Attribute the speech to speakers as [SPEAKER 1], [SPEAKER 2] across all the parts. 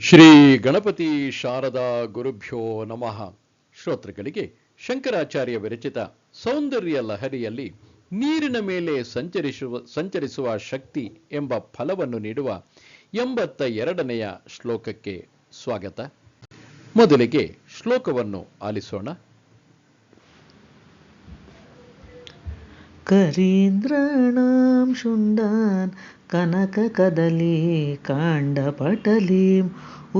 [SPEAKER 1] ಶ್ರೀ ಗಣಪತಿ ಶಾರದಾ ಗುರುಭ್ಯೋ ನಮಃ. ಶ್ರೋತೃಗಳಿಗೆ ಶಂಕರಾಚಾರ್ಯ ವಿರಚಿತ ಸೌಂದರ್ಯ ಲಹರಿಯಲ್ಲಿ ನೀರಿನ ಮೇಲೆ ಸಂಚರಿಸುವ ಸಂಚರಿಸುವ ಶಕ್ತಿ ಎಂಬ ಫಲವನ್ನು ನೀಡುವ ಎಂಬತ್ತ ಎರಡನೆಯ ಶ್ಲೋಕಕ್ಕೆ ಸ್ವಾಗತ. ಮೊದಲಿಗೆ ಶ್ಲೋಕವನ್ನು ಆಲಿಸೋಣ.
[SPEAKER 2] करीन्द्राणां शुण्डान् कनककदली काण्डपटलीम्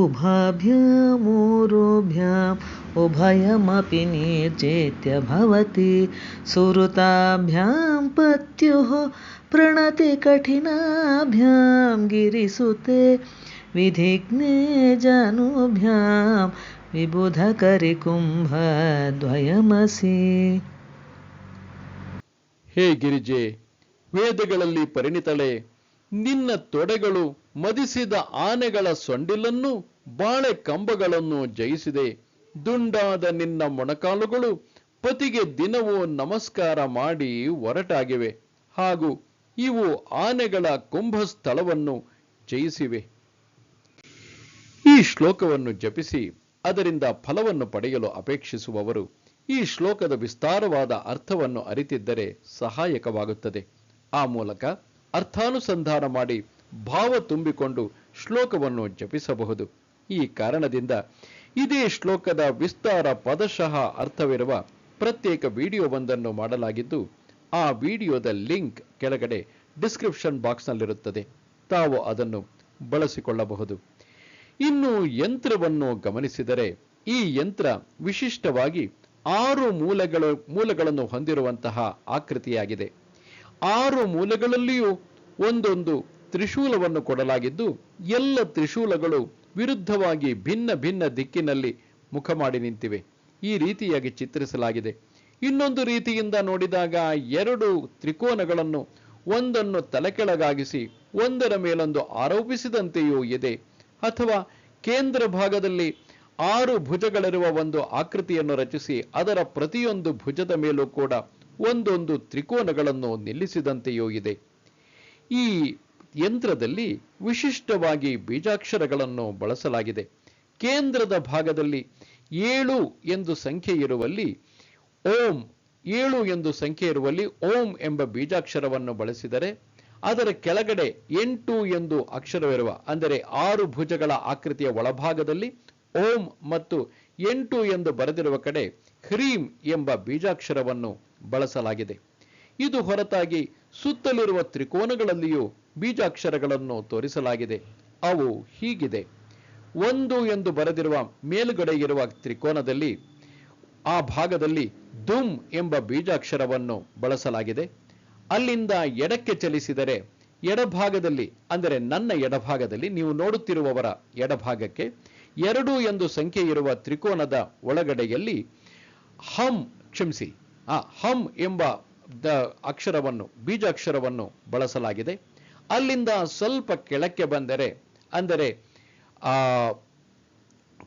[SPEAKER 2] उभाभ्यामूरोभ्याम् उभयमपि निर्चेत्य भवति सुहृताभ्यां पत्युः प्रणतिकठिनाभ्यां गिरिसुते विधिघ्ने जानुभ्यां विबुधकरिकुम्भद्वयमसि
[SPEAKER 1] ಹೇ ಗಿರಿಜೆ, ವೇದಗಳಲ್ಲಿ ಪರಿಣಿತಳೆ, ನಿನ್ನ ತೊಡೆಗಳು ಮದಿಸಿದ ಆನೆಗಳ ಸೊಂಡಿಲನ್ನು ಬಾಳೆ ಕಂಬಗಳನ್ನು ಜಯಿಸಿದೆ. ದುಂಡಾದ ನಿನ್ನ ಮೊಣಕಾಲುಗಳು ಪತಿಗೆ ದಿನವೂ ನಮಸ್ಕಾರ ಮಾಡಿ ಒರಟಾಗಿವೆ. ಹಾಗೂ ಇವು ಆನೆಗಳ ಕುಂಭಸ್ಥಳವನ್ನು ಜಯಿಸಿವೆ. ಈ ಶ್ಲೋಕವನ್ನು ಜಪಿಸಿ ಅದರಿಂದ ಫಲವನ್ನು ಪಡೆಯಲು ಅಪೇಕ್ಷಿಸುವವರು ಈ ಶ್ಲೋಕದ ವಿಸ್ತಾರವಾದ ಅರ್ಥವನ್ನು ಅರಿತಿದ್ದರೆ ಸಹಾಯಕವಾಗುತ್ತದೆ. ಆ ಮೂಲಕ ಅರ್ಥಾನುಸಂಧಾನ ಮಾಡಿ ಭಾವ ತುಂಬಿಕೊಂಡು ಶ್ಲೋಕವನ್ನು ಜಪಿಸಬಹುದು. ಈ ಕಾರಣದಿಂದ ಇದೇ ಶ್ಲೋಕದ ವಿಸ್ತಾರ ಪದಶಃ ಅರ್ಥವಿರುವ ಪ್ರತ್ಯೇಕ ವಿಡಿಯೋವೊಂದನ್ನು ಮಾಡಲಾಗಿದ್ದು, ಆ ವಿಡಿಯೋದ ಲಿಂಕ್ ಕೆಳಗಡೆ ಡಿಸ್ಕ್ರಿಪ್ಷನ್ ಬಾಕ್ಸ್ನಲ್ಲಿರುತ್ತದೆ. ತಾವು ಅದನ್ನು ಬಳಸಿಕೊಳ್ಳಬಹುದು. ಇನ್ನು ಯಂತ್ರವನ್ನು ಗಮನಿಸಿದರೆ ಈ ಯಂತ್ರ ವಿಶಿಷ್ಟವಾಗಿ ಆರು ಮೂಲಗಳು, ಮೂಲಗಳನ್ನು ಹೊಂದಿರುವಂತಹ ಆಕೃತಿಯಾಗಿದೆ. ಆರು ಮೂಲಗಳಲ್ಲಿಯೂ ಒಂದೊಂದು ತ್ರಿಶೂಲವನ್ನು ಕೊಡಲಾಗಿದ್ದು, ಎಲ್ಲ ತ್ರಿಶೂಲಗಳು ವಿರುದ್ಧವಾಗಿ ಭಿನ್ನ ಭಿನ್ನ ದಿಕ್ಕಿನಲ್ಲಿ ಮುಖ ಮಾಡಿ ನಿಂತಿವೆ. ಈ ರೀತಿಯಾಗಿ ಚಿತ್ರಿಸಲಾಗಿದೆ. ಇನ್ನೊಂದು ರೀತಿಯಿಂದ ನೋಡಿದಾಗ ಎರಡು ತ್ರಿಕೋನಗಳನ್ನು ಒಂದನ್ನು ತಲೆಕೆಳಗಾಗಿಸಿ, ಒಂದರ ಮೇಲೊಂದು ಆರೋಪಿಸಿದಂತೆಯೂ ಇದೆ. ಅಥವಾ ಕೇಂದ್ರ ಭಾಗದಲ್ಲಿ ಆರು ಭುಜಗಳಿರುವ ಒಂದು ಆಕೃತಿಯನ್ನು ರಚಿಸಿ ಅದರ ಪ್ರತಿಯೊಂದು ಭುಜದ ಮೇಲೂ ಕೂಡ ಒಂದೊಂದು ತ್ರಿಕೋನಗಳನ್ನು ನಿಲ್ಲಿಸಿದಂತೆಯೂ ಇದೆ. ಈ ಯಂತ್ರದಲ್ಲಿ ವಿಶಿಷ್ಟವಾಗಿ ಬೀಜಾಕ್ಷರಗಳನ್ನು ಬಳಸಲಾಗಿದೆ. ಕೇಂದ್ರದ ಭಾಗದಲ್ಲಿ ಏಳು ಎಂದು ಸಂಖ್ಯೆ ಇರುವಲ್ಲಿ ಓಂ ಏಳು ಎಂದು ಸಂಖ್ಯೆ ಇರುವಲ್ಲಿ ಓಂ ಎಂಬ ಬೀಜಾಕ್ಷರವನ್ನು ಬಳಸಿದರೆ ಅದರ ಕೆಳಗಡೆ ಎಂಟು ಎಂದು ಅಕ್ಷರವಿರುವ, ಅಂದರೆ ಆರು ಭುಜಗಳ ಆಕೃತಿಯ ಒಳಭಾಗದಲ್ಲಿ ಓಂ ಮತ್ತು ಎಂಟು ಎಂದು ಬರೆದಿರುವ ಕಡೆ ಹ್ರೀಂ ಎಂಬ ಬೀಜಾಕ್ಷರವನ್ನು ಬಳಸಲಾಗಿದೆ. ಇದು ಹೊರತಾಗಿ ಸುತ್ತಲಿರುವ ತ್ರಿಕೋನಗಳಲ್ಲಿಯೂ ಬೀಜಾಕ್ಷರಗಳನ್ನು ತೋರಿಸಲಾಗಿದೆ. ಅವು ಹೀಗಿದೆ. ಒಂದು ಎಂದು ಬರೆದಿರುವ ಮೇಲುಗಡೆ ಇರುವ ತ್ರಿಕೋನದಲ್ಲಿ, ಆ ಭಾಗದಲ್ಲಿ ದುಮ್ ಎಂಬ ಬೀಜಾಕ್ಷರವನ್ನು ಬಳಸಲಾಗಿದೆ. ಅಲ್ಲಿಂದ ಎಡಕ್ಕೆ ಚಲಿಸಿದರೆ ಎಡಭಾಗದಲ್ಲಿ, ಅಂದರೆ ನನ್ನ ಎಡಭಾಗದಲ್ಲಿ ನೀವು ನೋಡುತ್ತಿರುವವರ ಎಡಭಾಗಕ್ಕೆ ಎರಡು ಎಂದು ಸಂಖ್ಯೆ ಇರುವ ತ್ರಿಕೋನದ ಒಳಗಡೆಯಲ್ಲಿ ಹಮ್ ಕ್ಷಮಿಸಿ, ಆ ಹಂ ಎಂಬ ದ ಅಕ್ಷರವನ್ನು, ಬೀಜಾಕ್ಷರವನ್ನು ಬಳಸಲಾಗಿದೆ. ಅಲ್ಲಿಂದ ಸ್ವಲ್ಪ ಕೆಳಕ್ಕೆ ಬಂದರೆ, ಅಂದರೆ, ಆ,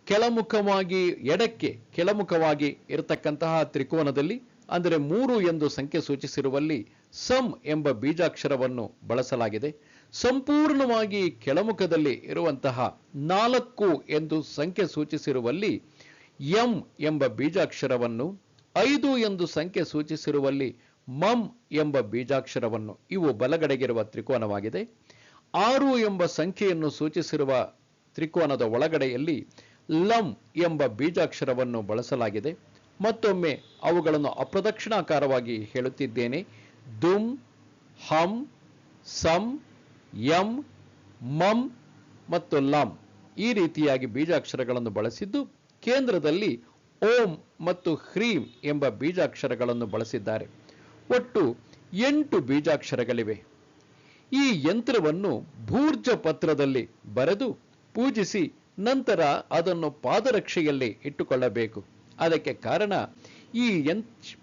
[SPEAKER 1] ಕೆಳಮುಖವಾಗಿ, ಎಡಕ್ಕೆ ಕೆಳಮುಖವಾಗಿ ಇರತಕ್ಕಂತಹ ತ್ರಿಕೋನದಲ್ಲಿ, ಅಂದರೆ ಮೂರು ಎಂದು ಸಂಖ್ಯೆ ಸೂಚಿಸಿರುವಲ್ಲಿ ಸಮ್ ಎಂಬ ಬೀಜಾಕ್ಷರವನ್ನು ಬಳಸಲಾಗಿದೆ. ಸಂಪೂರ್ಣವಾಗಿ ಕೆಳಮುಖದಲ್ಲಿ ಇರುವಂತಹ ನಾಲ್ಕು ಎಂದು ಸಂಖ್ಯೆ ಸೂಚಿಸಿರುವಲ್ಲಿ ಎಂ ಎಂಬ ಬೀಜಾಕ್ಷರವನ್ನು, ಐದು ಎಂದು ಸಂಖ್ಯೆ ಸೂಚಿಸಿರುವಲ್ಲಿ ಮಂ ಎಂಬ ಬೀಜಾಕ್ಷರವನ್ನು, ಇವು ಬಲಗಡೆಗಿರುವ ತ್ರಿಕೋನವಾಗಿದೆ. ಆರು ಎಂಬ ಸಂಖ್ಯೆಯನ್ನು ಸೂಚಿಸಿರುವ ತ್ರಿಕೋನದ ಒಳಗಡೆಯಲ್ಲಿ ಲಂ ಎಂಬ ಬೀಜಾಕ್ಷರವನ್ನು ಬಳಸಲಾಗಿದೆ. ಮತ್ತೊಮ್ಮೆ ಅವುಗಳನ್ನು ಅಪ್ರದಕ್ಷಿಣಾಕಾರವಾಗಿ ಹೇಳುತ್ತಿದ್ದೇನೆ. ದುಂ, ಹಂ, ಸಂ ಯಂ ಮಂ ಮತ್ತು ಲಂ ಈ ರೀತಿಯಾಗಿ ಬೀಜಾಕ್ಷರಗಳನ್ನು ಬಳಸಿದ್ದು ಕೇಂದ್ರದಲ್ಲಿ ಓಂ ಮತ್ತು ಹ್ರೀಂ ಎಂಬ ಬೀಜಾಕ್ಷರಗಳನ್ನು ಬಳಸಿದ್ದಾರೆ. ಒಟ್ಟು ಎಂಟು ಬೀಜಾಕ್ಷರಗಳಿವೆ. ಈ ಯಂತ್ರವನ್ನು ಭೂರ್ಜ ಪತ್ರದಲ್ಲಿ ಬರೆದು ಪೂಜಿಸಿ ನಂತರ ಅದನ್ನು ಪಾದರಕ್ಷೆಯಲ್ಲಿ ಇಟ್ಟುಕೊಳ್ಳಬೇಕು. ಅದಕ್ಕೆ ಕಾರಣ ಈ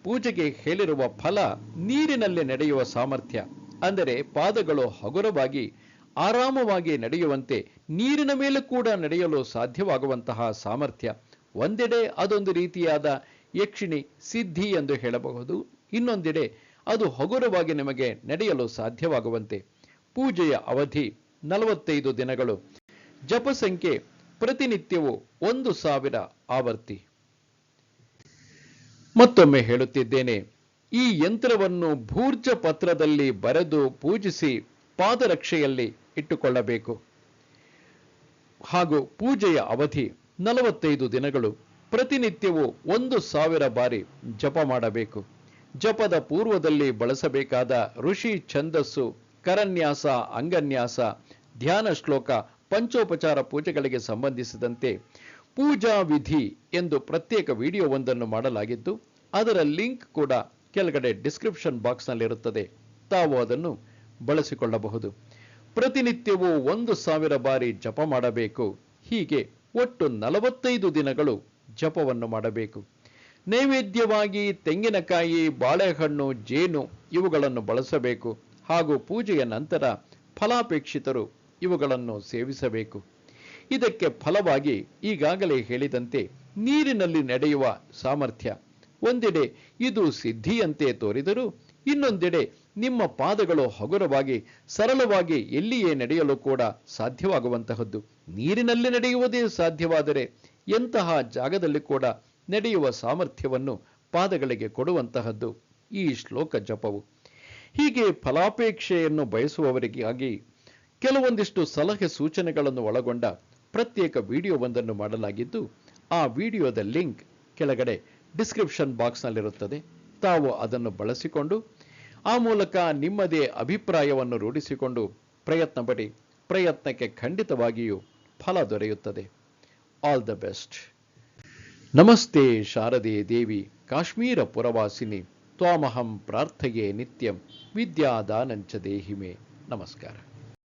[SPEAKER 1] ಪೂಜೆಗೆ ಹೇಳಿರುವ ಫಲ ನೀರಿನಲ್ಲಿ ನಡೆಯುವ ಸಾಮರ್ಥ್ಯ. ಅಂದರೆ ಪಾದಗಳು ಹಗುರವಾಗಿ, ಆರಾಮವಾಗಿ ನಡೆಯುವಂತೆ, ನೀರಿನ ಮೇಲೆ ಕೂಡ ನಡೆಯಲು ಸಾಧ್ಯವಾಗುವಂತಹ ಸಾಮರ್ಥ್ಯ. ಒಂದೆಡೆ ಅದೊಂದು ರೀತಿಯಾದ ಯಕ್ಷಿಣಿ ಸಿದ್ಧಿ ಎಂದು ಹೇಳಬಹುದು. ಇನ್ನೊಂದೆಡೆ ಅದು ಹಗುರವಾಗಿ ನಿಮಗೆ ನಡೆಯಲು ಸಾಧ್ಯವಾಗುವಂತೆ. ಪೂಜೆಯ ಅವಧಿ ನಲವತ್ತೈದು ದಿನಗಳು. ಜಪ ಸಂಖ್ಯೆ ಪ್ರತಿನಿತ್ಯವೂ ಒಂದು ಸಾವಿರ ಆವರ್ತಿ ಮತ್ತೊಮ್ಮೆ ಹೇಳುತ್ತಿದ್ದೇನೆ. ಈ ಯಂತ್ರವನ್ನು ಭೂರ್ಜ ಪತ್ರದಲ್ಲಿ ಬರೆದು ಪೂಜಿಸಿ ಪಾದರಕ್ಷೆಯಲ್ಲಿ ಇಟ್ಟುಕೊಳ್ಳಬೇಕು. ಹಾಗೂ ಪೂಜೆಯ ಅವಧಿ ನಲವತ್ತೈದು ದಿನಗಳು. ಪ್ರತಿನಿತ್ಯವೂ ಒಂದು ಸಾವಿರ ಬಾರಿ ಜಪ ಮಾಡಬೇಕು. ಜಪದ ಪೂರ್ವದಲ್ಲಿ ಬಳಸಬೇಕಾದ ಋಷಿ ಛಂದಸ್ಸು, ಕರನ್ಯಾಸ, ಅಂಗನ್ಯಾಸ, ಧ್ಯಾನ ಶ್ಲೋಕ, ಪಂಚೋಪಚಾರ ಪೂಜೆಗಳಿಗೆ ಸಂಬಂಧಿಸಿದಂತೆ ಪೂಜಾ ವಿಧಿ ಎಂದು ಪ್ರತ್ಯೇಕ ವಿಡಿಯೋವೊಂದನ್ನು ಮಾಡಲಾಗಿದ್ದು, ಅದರ ಲಿಂಕ್ ಕೂಡ ಕೆಳಗಡೆ ಡಿಸ್ಕ್ರಿಪ್ಷನ್ ಬಾಕ್ಸ್ನಲ್ಲಿರುತ್ತದೆ ತಾವು ಅದನ್ನು ಬಳಸಿಕೊಳ್ಳಬಹುದು. ಪ್ರತಿನಿತ್ಯವೂ ಒಂದು ಸಾವಿರ ಬಾರಿ ಜಪ ಮಾಡಬೇಕು. ಹೀಗೆ ಒಟ್ಟು ನಲವತ್ತೈದು ದಿನಗಳು ಜಪವನ್ನು ಮಾಡಬೇಕು. ನೈವೇದ್ಯವಾಗಿ ತೆಂಗಿನಕಾಯಿ, ಬಾಳೆಹಣ್ಣು, ಜೇನು ಇವುಗಳನ್ನು ಬಳಸಬೇಕು. ಹಾಗೂ ಪೂಜೆಯ ನಂತರ ಫಲಾಪೇಕ್ಷಿತರು ಇವುಗಳನ್ನು ಸೇವಿಸಬೇಕು. ಇದಕ್ಕೆ ಫಲವಾಗಿ ಈಗಾಗಲೇ ಹೇಳಿದಂತೆ ನೀರಿನಲ್ಲಿ ನಡೆಯುವ ಸಾಮರ್ಥ್ಯ ಒಂದೆಡೆ ಇದು ಸಿದ್ಧಿಯಂತೆ ತೋರಿದರೂ ಇನ್ನೊಂದೆಡೆ ನಿಮ್ಮ ಪಾದಗಳು ಹಗುರವಾಗಿ ಸರಳವಾಗಿ ಎಲ್ಲಿಯೇ ನಡೆಯಲು ಕೂಡ ಸಾಧ್ಯವಾಗುವಂತಹದ್ದು. ನೀರಿನಲ್ಲಿ ನಡೆಯುವುದೇ ಸಾಧ್ಯವಾದರೆ ಎಂತಹ ಜಾಗದಲ್ಲಿ ಕೂಡ ನಡೆಯುವ ಸಾಮರ್ಥ್ಯವನ್ನು ಪಾದಗಳಿಗೆ ಕೊಡುವಂತಹದ್ದು ಈ ಶ್ಲೋಕ ಜಪವು. ಹೀಗೆ ಫಲಾಪೇಕ್ಷೆಯನ್ನು ಬಯಸುವವರಿಗಾಗಿ ಕೆಲವೊಂದಿಷ್ಟು ಸಲಹೆ ಸೂಚನೆಗಳನ್ನು ಒಳಗೊಂಡ ಪ್ರತ್ಯೇಕ ವಿಡಿಯೋವೊಂದನ್ನು ಮಾಡಲಾಗಿದ್ದು, ಆ ವಿಡಿಯೋದ ಲಿಂಕ್ ಕೆಳಗಡೆ ಡಿಸ್ಕ್ರಿಪ್ಷನ್ ಬಾಕ್ಸ್ನಲ್ಲಿರುತ್ತದೆ ತಾವು ಅದನ್ನು ಬಳಸಿಕೊಂಡು, ಆ ಮೂಲಕ ನಿಮ್ಮದೇ ಅಭಿಪ್ರಾಯವನ್ನು ರೂಢಿಸಿಕೊಂಡು ಪ್ರಯತ್ನ ಪಡಿ ಪ್ರಯತ್ನಕ್ಕೆ ಖಂಡಿತವಾಗಿಯೂ ಫಲ ದೊರೆಯುತ್ತದೆ. ಆಲ್ ದ ಬೆಸ್ಟ್ ನಮಸ್ತೆ ಶಾರದೆ ದೇವಿ, ಕಾಶ್ಮೀರ ಪುರವಾಸಿನಿ. ತ್ವಾಮಹಂ ಪ್ರಾರ್ಥೆಯೇ ನಿತ್ಯಂ. ವಿದ್ಯಾದಾನಂಚ ದೇಹಿಮೆ. ನಮಸ್ಕಾರ.